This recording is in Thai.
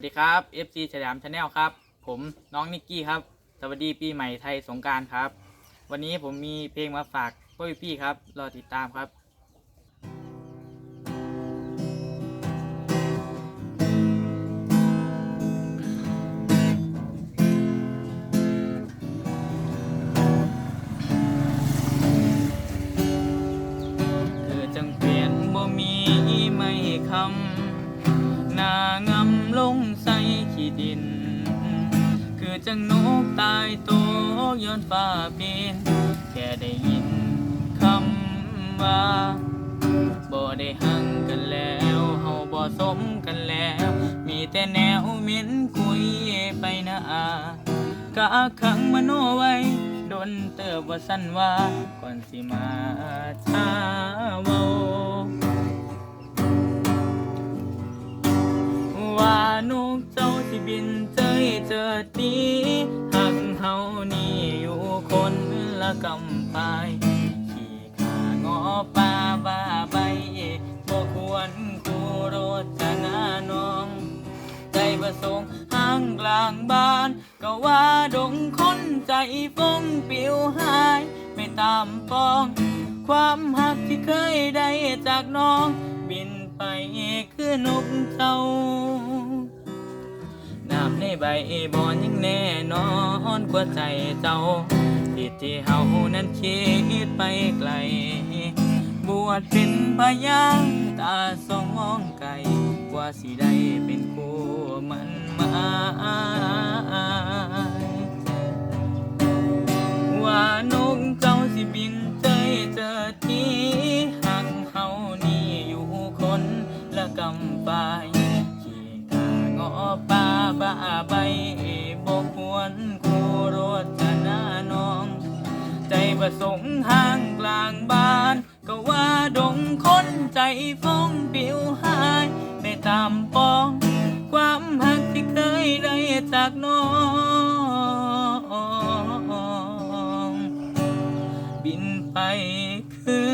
สวัสดีครับ FC ฉลามชาแนลครับ ผมน้องนิกกี้ครับ สวัสดีปีใหม่ไทยสงการครับ วันนี้ผมมีเพลงมาฝากพวกพี่ครับ รอติดตามครับคือจังเปลี่ยนบ่มีไม่คำ ขี้ดิน คือจังนกตายโตย้อนฟ้าปีนแค่ได้ยินคำว่าบ่ได้หังกันแล้วเฮาบ่สมกันแล้ว มีแต่แนวเหม็นคุยไปนะอากะขังมโนไว้ดนเติบว่าสั้นว่าก่อนสิมาช้าเวา บินเจเจอตีหักเฮานี่อยู่คนละกำปายขี่ขางอป่าบ้าใบบ่ควรคูโรจนาน้อง ใจประสงค์ห้างกลางบ้าน ก็ว่าดงคนใจฟงปิวหาย ไม่ตามปอง ความหักที่เคยได้จากน้อง บินไปคือนกเจ้า ในใบบอนยังแน่นอนกว่าใจเจ้าทิศที่เฮานั้นคิดไปไกล บวชเป็นพยางตาสองมองไกลกว่าสิได้เป็นคู่มันมาว่านกเจ้าสิบินเจยเจอที่หักเฮานี่อยู่คนละกำปาย ป่าบ้าใบบกควรคูโรจนาน้อง ใจประสงค์ห่างกลางบ้าน ก็ว่าดงคนใจฟ้องปิวหายไปตามปอง ความหักที่เคยได้จากน้องบินไปคือ